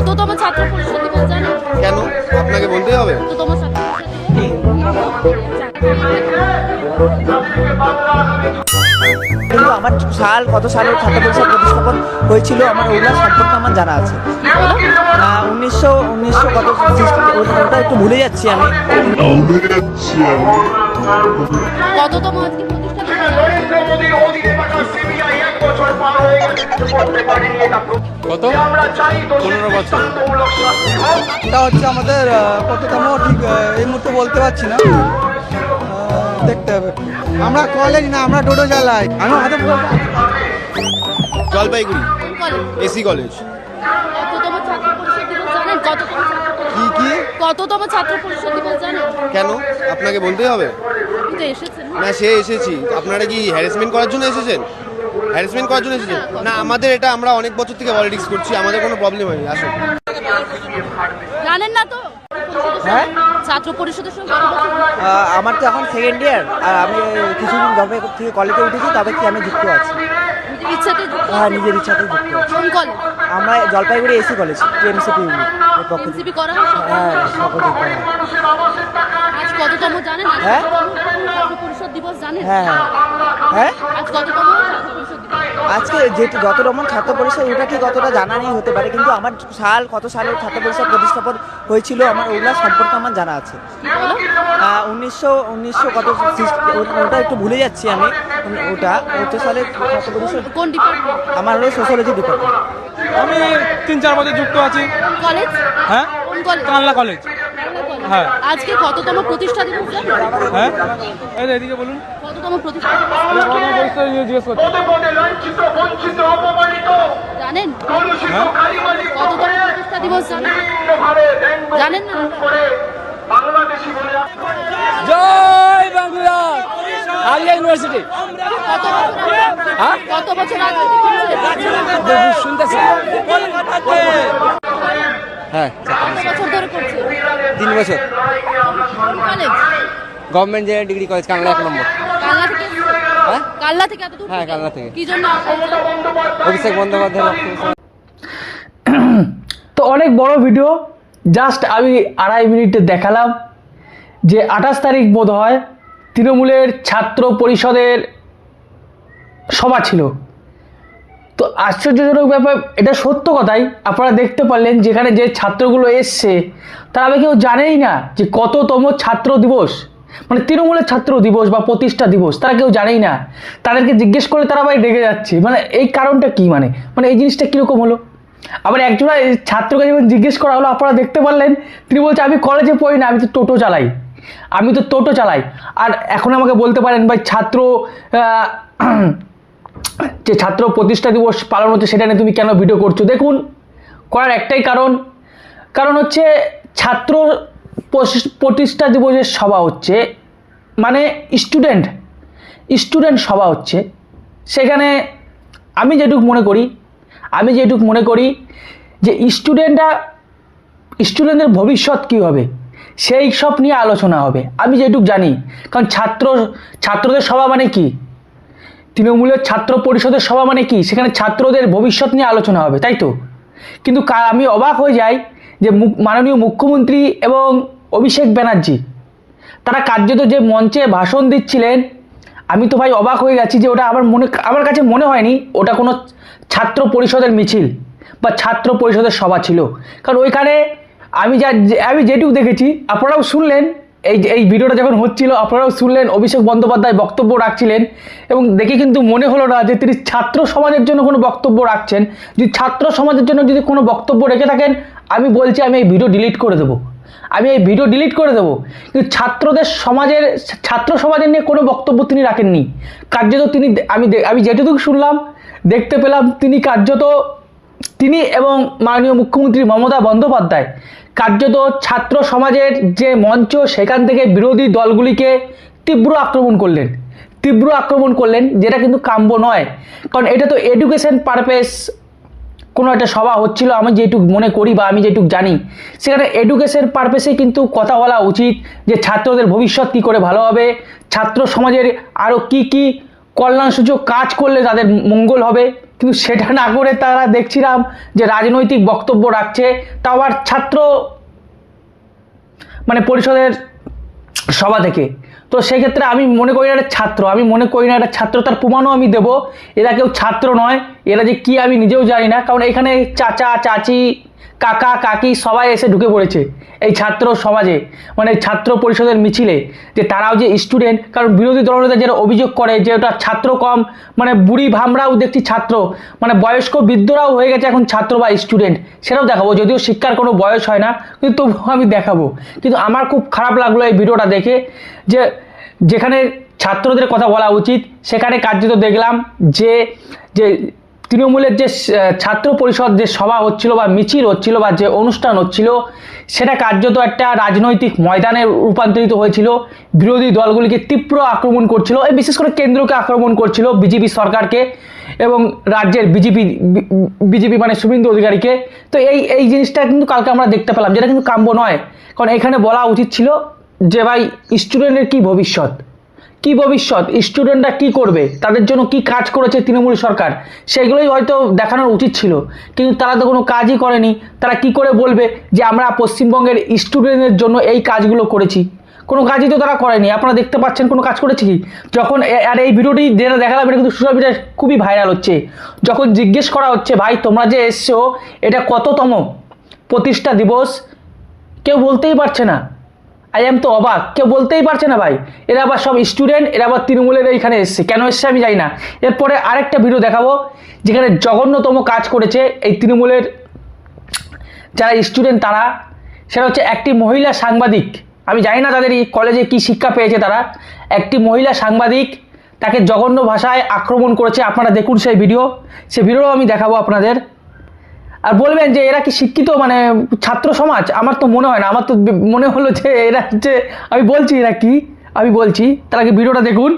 কততম ছাত্র পরিষদ দিবস জানেন কেন? আপনাকে বলতে হবে। কততম ছাত্র কিন্তু আমার সাল কত সালের ছাত্র পরিষদ প্রতিস্থাপন হয়েছিল আমার ওগুলা সম্পর্কে আমার জানা আছে। উনিশশো উনিশশো কত ওটা একটু ভুলে যাচ্ছি আমি। কততম আজকে প্রতিষ্ঠা দিবস? কত? পনেরো বছর। এটা হচ্ছে আমাদের কততম ঠিক এই মুহূর্তে বলতে পারছি না। দেখতে হবে। আমরা কলেজ না আমরা টোটো চালাই আমি হাতে জলপাইগুড়ি এসি কলেজ। কততম ছাত্র পরিষদ দিবস জানেন? কততম ছাত্র কি কি? কততম ছাত্র পরিষদ দিবস জানেন? কেন? আপনাকে বলতে হবে। না সে এসেছি। আপনারা কি হ্যারাসমেন্ট করার জন্য এসেছেন? হ্যারাসমেন্ট করার জন্য এসেছে? না আমাদের এটা আমরা অনেক বছর থেকে পলিটিক্স করছি আমাদের কোনো প্রবলেম হয়নি আসুন জানেন না তো? হ্যাঁ? ছাত্র পরিষদের সঙ্গে আমার তো এখন সেকেন্ড ইয়ার আর আমি কিছুদিন জবে থেকে কলেজে উঠেছি তবে কি আমি যুক্ত আছি। নিজের ইচ্ছাতে যুক্ত হ্যাঁ নিজের ইচ্ছাতেই যুক্ত কোন কলেজ আমরা জলপাইগুড়ি এসি কলেজ টিএমসিপি এর পক্ষ থেকে। এনসিপি করা হয়? হ্যাঁ সকল দিক করা আজ কততম জানেন? আজ হ্যাঁ? ছাত্র পরিষদ দিবস জানেন? হ্যাঁ হ্যাঁ। আজ কততম ছাত্র পরিষদ দিবস? আজকে যে যত রকম ছাত্র পরিষদ ওটা ঠিক অতটা জানা নেই হতে পারে কিন্তু আমার সাল কত সালের ছাত্র পরিষদ প্রতিস্থাপন হয়েছিল আমার ওগুলা সম্পর্কে আমার জানা আছে। উনিশশো উনিশশো কত ওটা- ওটা একটু ভুলে যাচ্ছি আমি। ওটা ওটা ছাত্র পরিষদ কোন ডিপার্টমেন্ট আমার হলো সোশ্যোলজি ডিপার্টমেন্ট আমি তিন চার বছর যুক্ত আছি। কলেজ হ্যাঁ? কোন কানলা কলেজ। হ্যাঁ। আজকে কততম প্রতিষ্ঠা দিবস হ্যাঁ? এদিকে বলুন। কততম প্রতিষ্ঠা দিবস? জানেন? হ্যাঁ? কততম প্রতিষ্ঠা দিবস জানেন জানেন না? জয় বাংলা আলিয়া ইউনিভার্সিটি। কত বছর আগে- হ্যাঁ? কত বছর আগে? দেখেছেন? শুনতেছি হ্যাঁ কত বছর ধরে করছে তিন বছর। গভর্নমেন্ট জেনারেল ডিগ্রি কলেজ কাংলা এক নম্বর? হ্যাঁ? থেকে হ্যাঁ, অভিষেক বন্দ্যোপাধ্যায় তো অনেক বড় ভিডিও জাস্ট আমি আড়াই মিনিটে দেখালাম যে আঠাশ তারিখ বোধ হয় তৃণমূলের ছাত্র পরিষদের সভা ছিল। তো আশ্চর্যজনক ব্যাপার, এটা সত্য কথাই। আপনারা দেখতে পারলেন যেখানে যে ছাত্রগুলো এসছে, তারা কেউ জানেই না যে কততম ছাত্র দিবস। মানে তৃণমূলের ছাত্র দিবস বা প্রতিষ্ঠা দিবস, তারা কেউ জানেই না। তাদেরকে জিজ্ঞেস করলে তারা ভাই রেগে যাচ্ছে। মানে এই কারণটা কি মানে? মানে এই জিনিসটা কীরকম হলো? আবার একজন ছাত্রকে যখন জিজ্ঞেস করা হলো, আপনারা দেখতে পারলেন, তিনি বলছে, আমি কলেজে পড়ি না, আমি তো টোটো চালাই। আমি তো টোটো চালাই। আর এখন আমাকে বলতে পারেন, ভাই, ছাত্র যে ছাত্র প্রতিষ্ঠা দিবস পালন হচ্ছে সেটা নিয়ে তুমি কেন ভিডিও করছ? দেখুন, করার একটাই কারণ কারণ হচ্ছে ছাত্র প্রতিষ্ঠা দিবসের সভা হচ্ছে মানে স্টুডেন্ট স্টুডেন্ট সভা হচ্ছে। সেখানে আমি যেটুকু মনে করি, আমি যেটুকু মনে করি যে স্টুডেন্টরা স্টুডেন্টদের ভবিষ্যৎ কী হবে, সেই সব নিয়ে আলোচনা হবে। আমি যেটুকু জানি, কারণ ছাত্র, ছাত্রদের সভা মানে কি? তৃণমূলের ছাত্র পরিষদের সভা মানে কি? সেখানে ছাত্রদের ভবিষ্যৎ নিয়ে আলোচনা হবে, তাই তো? কিন্তু আমি অবাক হয়ে যাই যে মাননীয় মুখ্যমন্ত্রী এবং অভিষেক ব্যানার্জি, তারা কার্যত যে মঞ্চে ভাষণ দিচ্ছিলেন, আমি তো ভাই অবাক হয়ে গেছি যে ওটা আমার মনে আমার কাছে মনে হয়নি ওটা কোনো ছাত্র পরিষদের মিছিল বা ছাত্র পরিষদের সভা ছিল। কারণ ওইখানে আমি যা আমি যেটুকু দেখেছি, আপনারাও শুনলেন এই যে- এই ভিডিওটা যখন হচ্ছিল, আপনারাও শুনলেন, অভিষেক বন্দ্যোপাধ্যায় বক্তব্য রাখছিলেন এবং দেখে কিন্তু মনে হলো না যে তিনি ছাত্র সমাজের জন্য কোনো বক্তব্য রাখছেন। যদি ছাত্র সমাজের জন্য যদি কোনো বক্তব্য রেখে থাকেন, আমি বলছি আমি এই ভিডিও ডিলিট করে দেবো। আমি এই ভিডিও ডিলিট করে দেবো। কিন্তু ছাত্রদের সমাজের, ছাত্র সমাজের নিয়ে কোনো বক্তব্য তিনি রাখেননি। কার্যত তিনি আমি আমি যেটুকু শুনলাম, দেখতে পেলাম তিনি কার্যত তিনি এবং মাননীয় মুখ্যমন্ত্রী মমতা বন্দ্যোপাধ্যায় কার্যত ছাত্র সমাজের যে মঞ্চ, সেখান থেকে বিরোধী দলগুলিকে তীব্র আক্রমণ করলেন। তীব্র আক্রমণ করলেন, যেটা কিন্তু কাম্য নয়। কারণ এটা তো এডুকেশন পারপেস কোনো একটা সভা হচ্ছিল, আমি যেটুক মনে করি বা আমি যেটুক জানি, সেখানে এডুকেশন পারপেসে কিন্তু কথা বলা উচিত যে ছাত্রদের ভবিষ্যৎ কী করে ভালো হবে, ছাত্র সমাজের আরও কি কি কল্যাণসূচক কাজ করলে তাদের মঙ্গল হবে। কিন্তু সেটা না করে তারা দেখছিলাম যে রাজনৈতিক বক্তব্য রাখছে, তাও আবার ছাত্র মানে পরিষদের সভা থেকে। তো সেক্ষেত্রে আমি মনে করি না একটা ছাত্র, আমি মনে করি না একটা ছাত্র তার প্রমাণও আমি দেব। এরা কেউ ছাত্র নয়, এরা যে কি আমি নিজেও জানি না, কারণ এখানে চাচা, চাচি কাকা, কাকি সবাই এসে ঢুকে পড়েছে। এই ছাত্র সমাজে মানে ছাত্র পরিষদের মিছিলে, যে তারাও যে স্টুডেন্ট কারণ বিরোধী দলনেতা যারা অভিযোগ করে যে ওটা ছাত্র কম মানে বুড়ি ভামরাও দেখছি ছাত্র মানে বয়স্ক বৃদ্ধরাও হয়ে গেছে এখন ছাত্র বা স্টুডেন্ট সেটাও দেখাবো। যদিও শিক্ষার কোনো বয়স হয় না, কিন্তু তবুও আমি দেখাবো। কিন্তু আমার খুব খারাপ লাগল এই ভিডিওটা দেখে যে যেখানে ছাত্রদের কথা বলা উচিত, সেখানে কার্যত দেখলাম যে যে তৃণমূলের যে ছাত্র পরিষদ যে সভা হচ্ছিল বা মিছিল হচ্ছিল বা যে অনুষ্ঠান হচ্ছিল, সেটা কার্যত একটা রাজনৈতিক ময়দানে রূপান্তরিত হয়েছিল। বিরোধী দলগুলিকে তীব্র আক্রমণ করছিল এই বিশেষ করে কেন্দ্রকে আক্রমণ করছিল বিজেপি সরকারকে এবং রাজ্যের বিজেপি বিজেপি মানে শুভেন্দু অধিকারীকে। তো এই এই জিনিসটা কিন্তু কালকে আমরা দেখতে পেলাম, যেটা কিন্তু কাম্য নয়। কারণ এখানে বলা উচিত ছিল যে, ভাই স্টুডেন্টের কি ভবিষ্যৎ? কি ভবিষ্যৎ? স্টুডেন্টরা কি করবে? তাদের জন্য কি কাজ করেছে তৃণমূল সরকার? সেগুলোই হয়তো দেখানোর উচিত ছিল। কিন্তু তারা তো কোনো কাজই করেনি। তারা কি করে বলবে যে আমরা পশ্চিমবঙ্গের স্টুডেন্টদের জন্য এই কাজগুলো করেছি? কোনো কাজই তো তারা করেনি। আপনারা দেখতে পাচ্ছেন কোনো কাজ করেছে কি? যখন আর এই ভিডিওটি যেটা দেখালাম, এটা কিন্তু সোশ্যাল মিডিয়ায় খুবই ভাইরাল হচ্ছে। যখন জিজ্ঞেস করা হচ্ছে, ভাই, তোমরা যে এসছো, এটা কততম প্রতিষ্ঠা দিবস? কেউ বলতেই পারছে না। আই এম তো অবাক। কেউ বলতেই পারছে না ভাই। এরা আবার সব স্টুডেন্ট এরা আবার তৃণমূলের এইখানে এসছে। কেন এসছে আমি জানি না। এরপরে আরেকটা ভিডিও দেখাবো, যেখানে জঘন্যতম কাজ করেছে এই তৃণমূলের যারা স্টুডেন্ট তারা। সেটা হচ্ছে একটি মহিলা সাংবাদিক। আমি জানি না তাদের এই কলেজে কি শিক্ষা পেয়েছে তারা। একটি মহিলা সাংবাদিক তাকে জঘন্য ভাষায় আক্রমণ করেছে। আপনারা দেখুন সেই ভিডিও সেই ভিডিও আমি দেখাবো আপনাদের। আর বলবেন যে এরা কি শিক্ষিত মানে ছাত্র সমাজ? আমার তো মনে হয় না। আমার তো মনে হলো যে এরা হচ্ছে আমি বলছি এরা কি? আমি বলছি তার আগে ভিডিওটা দেখুন।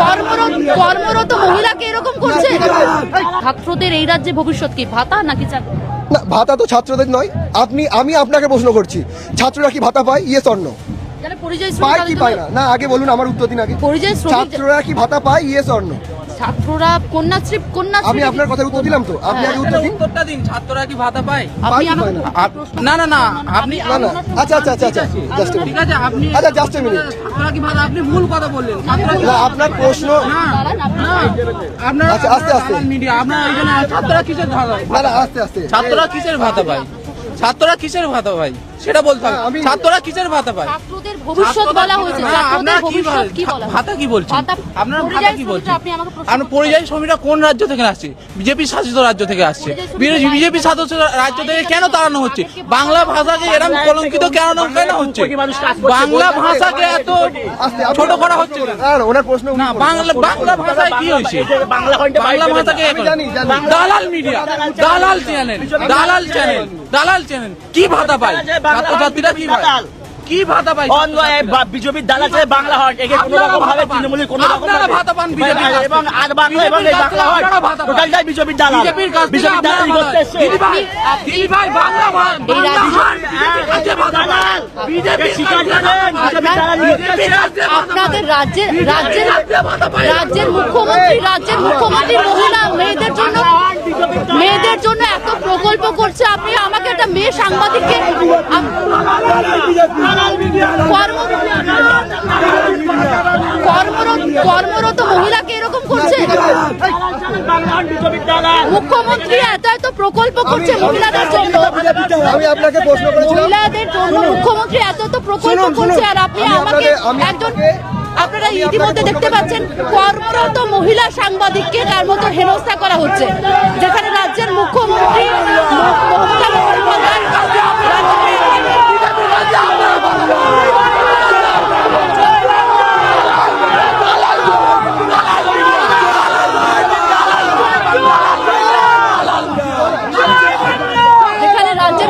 কর্মরত কর্মরত মহিলাকে এরকম করছে? ছাত্রদের এই রাজ্যে ভবিষ্যৎ কি ভাতা নাকি চাকরি? না ভাতা তো ছাত্রদের নয়। আপনি আমি আপনাকে প্রশ্ন করছি ছাত্ররা কি ভাতা পায়? ইয়ে স্বর্ণ পায় কি পায় না? না আগে বলুন আমার উত্তর দিন আগে। পরিযায়ী ছাত্ররা কি ভাতা পায়? ইয়ে অন্য ছাত্ররা কন্যাশ্রী কন্যাশ্রী আমি আপনার কথার উত্তর দিলাম তো। আপনি আগে উত্তর দিন। উত্তরটা দিন ছাত্ররা কি ভাতা পায়? আপনি না? না না আপনি না না। আচ্ছা আচ্ছা আচ্ছা আচ্ছা। জাস্ট ঠিক আছে আপনি আচ্ছা জাস্ট এ মিনিট ছাত্ররা কি ভাতা আপনি ভুল কথা বললেন। ছাত্ররা না আপনার প্রশ্ন আপনার আচ্ছা, আস্তে, আস্তে। মিডিয়া আপনার জন্য ছাত্ররা কিসের ভাতা পায়? না না আস্তে আস্তে। ছাত্ররা কিসের ভাতা পায়? ছাত্ররা কিসের ভাতা পায়? সেটা বলতে হবে। ছাত্ররা কিসের ভাতা পায়? ছাত্রদের ভবিষ্যৎ বলা হয়েছে ছাত্রদের ভবিষ্যৎ কি বলা ভাতা কি বলছেন? আপনারা ভাতা পরিযায়ী কি বলছেন? শ্রমিকরা আপনি আমাকে প্রশ্ন আপনার পরিযায়ী শ্রমিকরা কোন রাজ্য থেকে আসছে? বিজেপি শাসিত রাজ্য থেকে আসছে। বিজেপি শাসিত রাজ্য থেকে কেন তাড়ানো হচ্ছে? বাংলা ভাষাকে এরকম কলঙ্কিত কেন কেন হচ্ছে বাংলা ভাষাকে এত ছোট করা হচ্ছে ওনার প্রশ্ন না বাংলা বাংলা ভাষায় কি হয়েছে বাংলা ভাষাকে আমি জানি, জানি। দালাল মিডিয়া দালাল চ্যানেল দালাল চ্যানেল দালাল চ্যানেল কি ভাতা পায় ছাত্রছাত্রীরা কি পায় কি ভাতা পায় বিজেপির দালা চাই বাংলা হয় একে কোনো রকম ভাবে তৃণমূলের কোনো রকম আপনারা ভাতা পান বিজেপির এবং আর বাংলা এবং এই বাংলা হয়। টোটাল যাই বিজেপির দালা বিজেপির কাছ বিজেপির দালালি করতে ভাতা দিদি ভাই, দিদি ভাই, বাংলা ভাত, বাংলা রাজ্যে- ভাত, ভাতা দালালি বিজেপির এসছে। কাছে ভাতা পান। আপনাদের রাজ্যের রাজ্যের রাজ্যে না। রাজ্যের মুখ্যমন্ত্রী রাজ্যের মুখ্যমন্ত্রী মহিলা মেয়েদের জন্য মেয়েদের জন্য এত প্রকল্প করছে আপনি আমাকে একটা মেয়ে সাংবাদিককে কর্মরত মহিলাকে এরকম করছে? মুখ্যমন্ত্রী এত এত প্রকল্প করছে মহিলাদের জন্য। মহিলাদের জন্য মুখ্যমন্ত্রী এত এত প্রকল্প। করছে আর আপনি আমাকে একজন আপনারা ইতিমধ্যে দেখতে পাচ্ছেন কর্মরত মহিলা সাংবাদিককে তার মতো হেনস্থা করা হচ্ছে, যেখানে রাজ্যের মুখ্যমন্ত্রী মমতা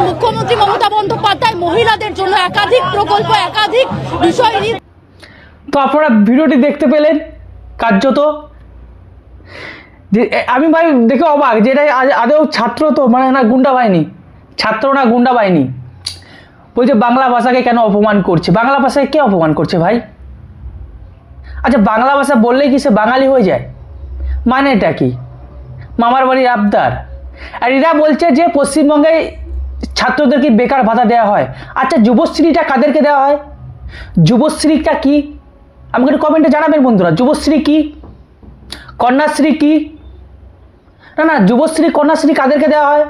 মুখ্যমন্ত্রী মমতা বন্দ্যোপাধ্যায় মহিলাদের জন্য একাধিক প্রকল্প, একাধিক বিষয় তো আপনারা ভিডিওটি দেখতে পেলেন, কার্যত। যে আমি ভাই দেখে অবাক যে এটা আ- আদৌ ছাত্র তো মানে না গুন্ডা বাহিনী, ছাত্র না গুন্ডা বাহিনী। বলছে, বাংলা ভাষাকে কেন অপমান করছে? বাংলা ভাষায় কে অপমান করছে ভাই? আচ্ছা বাংলা ভাষা বললেই কি সে বাঙালি হয়ে যায়? মানে এটা কি? মামার বাড়ির আবদার। আর এরা বলছে যে, পশ্চিমবঙ্গে ছাত্রদেরকে বেকার ভাতা দেওয়া হয়? আচ্ছা যুবশ্রীটা কাদেরকে দেওয়া হয়? যুবশ্রীটা কি আমাকে একটু কমেন্টে জানাবেন বন্ধুরা। যুবশ্রী কি? কন্যাশ্রী কি? না না, যুবশ্রী, কন্যাশ্রী কাদেরকে দেওয়া হয়?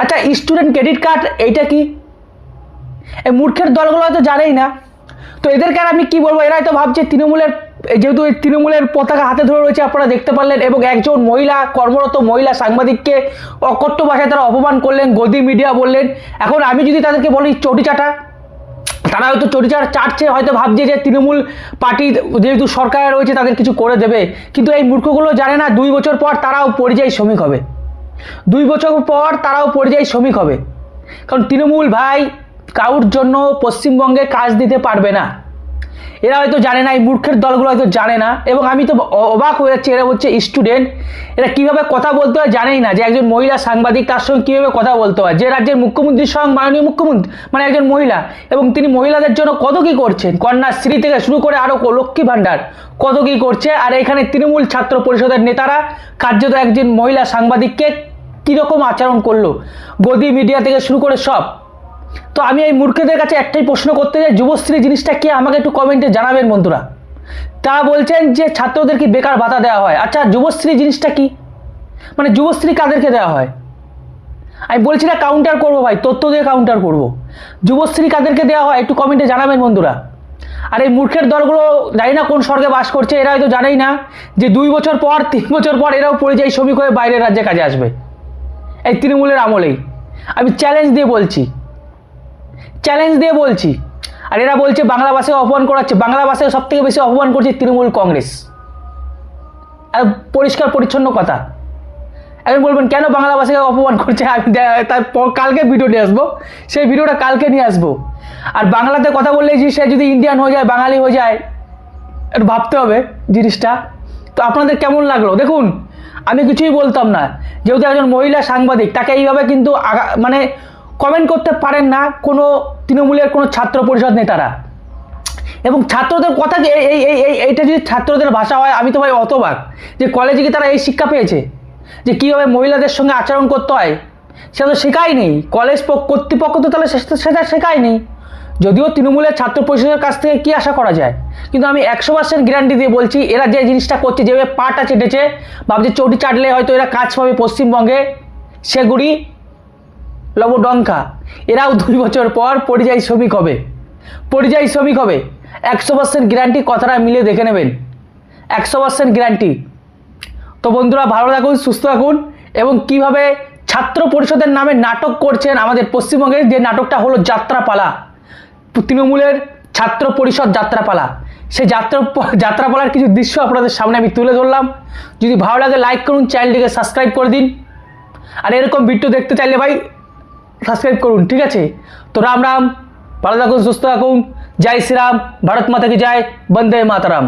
আচ্ছা স্টুডেন্ট ক্রেডিট কার্ড এইটা কি? এই মূর্খের দলগুলো হয়তো জানেই না। তো এদেরকে আর আমি কি বলব? এরা হয়তো ভাবছে তৃণমূলের যেহেতু এই তৃণমূলের পতাকা হাতে ধরে রয়েছে, আপনারা দেখতে পারলেন, এবং একজন মহিলা, কর্মরত মহিলা সাংবাদিককে অকট্য ভাষায় তারা অপমান করলেন, গদি মিডিয়া বললেন। এখন আমি যদি তাদেরকে বলি, চটি চাটা তারা হয়তো চরিচার চাটছে, হয়তো ভাবছে যে তৃণমূল পার্টি যেহেতু সরকারে রয়েছে তাদের কিছু করে দেবে। কিন্তু এই মূর্খগুলো জানে না, দুই বছর পর তারাও পরিযায়ী শ্রমিক হবে। দুই বছর পর তারাও পরিযায়ী শ্রমিক হবে। কারণ তৃণমূল ভাই কারুর জন্য পশ্চিমবঙ্গে কাজ দিতে পারবে না। এরা হয়তো জানে না, এই মূর্খের দলগুলো হয়তো জানে না এবং আমি তো অবাক হয়ে যাচ্ছি, এরা হচ্ছে স্টুডেন্ট এরা কীভাবে কথা বলতে হয় জানেই না যে একজন মহিলা সাংবাদিক তার সঙ্গে কীভাবে কথা বলতে হয়, যে রাজ্যের মুখ্যমন্ত্রীর সঙ্গে মাননীয় মুখ্যমন্ত্রী মানে একজন মহিলা এবং তিনি মহিলাদের জন্য কত কী করছেন, কন্যাশ্রী থেকে শুরু করে আরও লক্ষ্মী ভাণ্ডার, কত কী করছে আর এখানে তৃণমূল ছাত্র পরিষদের নেতারা কার্যত একজন মহিলা সাংবাদিককে কীরকম আচরণ করল, গদি মিডিয়া থেকে শুরু করে সব তো আমি এই মূর্খদের কাছে একটাই প্রশ্ন করতে চাই, যুবশ্রী, জিনিসটা কি আমাকে একটু কমেন্টে জানাবেন বন্ধুরা? তা বলছেন যে ছাত্রদেরকে বেকার ভাতা দেওয়া হয়? আচ্ছা যুবশ্রী, জিনিসটা কি? মানে যুবশ্রী কাদেরকে দেওয়া হয়? আমি বলছি না কাউন্টার করব ভাই তথ্য দিয়ে কাউন্টার করব। যুবশ্রী কাদেরকে দেওয়া হয়, একটু কমেন্টে জানাবেন বন্ধুরা। আর এই মূর্খের দলগুলো জানি না কোন স্বর্গে বাস করছে এরা হয়তো জানেই না যে দুই বছর পর, তিন বছর পর এরাও পরিযায়ী শ্রমিক হয়ে বাইরের রাজ্যে কাজে আসবে। এই তৃণমূলের আমলেই। আমি চ্যালেঞ্জ দিয়ে বলছি চ্যালেঞ্জ দিয়ে বলছি। আর এরা বলছে বাংলা ভাষায় অপমান করাচ্ছে। বাংলা ভাষায় সব থেকে বেশি অপমান করছে তৃণমূল কংগ্রেস। আর পরিষ্কার পরিচ্ছন্ন কথা। এখন বলবেন, কেন বাংলা ভাষাকে অপমান করছে? আমি তারপর কালকে ভিডিও নিয়ে আসব। সেই ভিডিওটা কালকে নিয়ে আসব। আর বাংলাতে কথা বললে যে সে যদি ইন্ডিয়ান হয়ে যায়, বাঙালি হয়ে যায়, একটু ভাবতে হবে জিনিসটা। তো আপনাদের কেমন লাগল? দেখুন, আমি কিছুই বলতাম না। যেহেতু একজন মহিলা সাংবাদিক, তাকে এইভাবে কিন্তু মানে কমেন্ট করতে পারেন না, কোনো তৃণমূলের কোনো ছাত্র পরিষদ নেতারা। এবং ছাত্রদের কথা এই এই এই এইটা যদি ছাত্রদের ভাষা হয়, আমি তো ভাই অতবাক যে কলেজে কি তারা এই শিক্ষা পেয়েছে? যে কীভাবে মহিলাদের সঙ্গে আচরণ করতে হয়? সেটা তো শেখায়নি। কলেজ কর্তৃপক্ষ তো তাহলে সেটা শেখায়নি। যদিও তৃণমূলের ছাত্র পরিষদের কাছ থেকে কী আশা করা যায়? কিন্তু আমি একশো পার্সেন্ট গ্যারান্টি দিয়ে বলছি, এরা যে জিনিসটা করছে, যেভাবে পাটা চেটেছে, ভাবছে চটি চাটলে হয়তো এরা কাজ পাবে পশ্চিমবঙ্গে সেগুড়ি লবডঙ্কা। এরাও দুই বছর পর পরিযায়ী শ্রমিক হবে। পরিযায়ী শ্রমিক হবে। একশো পার্সেন্ট গ্যারান্টি কথাটা মিলে দেখে নেবেন। একশো পার্সেন্ট গ্যারান্টি। তো বন্ধুরা, ভালো থাকুন, সুস্থ থাকুন এবং কীভাবে ছাত্র পরিষদের নামে নাটক করছেন আমাদের পশ্চিমবঙ্গের যে নাটকটা হলো যাত্রাপালা। তৃণমূলের ছাত্র পরিষদ যাত্রাপালা। সেই যাত্রা যাত্রাপালার কিছু দৃশ্য আপনাদের সামনে আমি তুলে ধরলাম। যদি ভালো লাগে লাইক করুন, চ্যানেলটিকে সাবস্ক্রাইব করে দিন। আর এরকম ভিডিও দেখতে চাইলে ভাই সাবস্ক্রাইব করুন, ঠিক আছে? তো রাম রাম ভালো থাকুন সুস্থ থাকুন। জয় শ্রীরাম, ভারত মাতাকে জয়, বন্দে মাতারাম।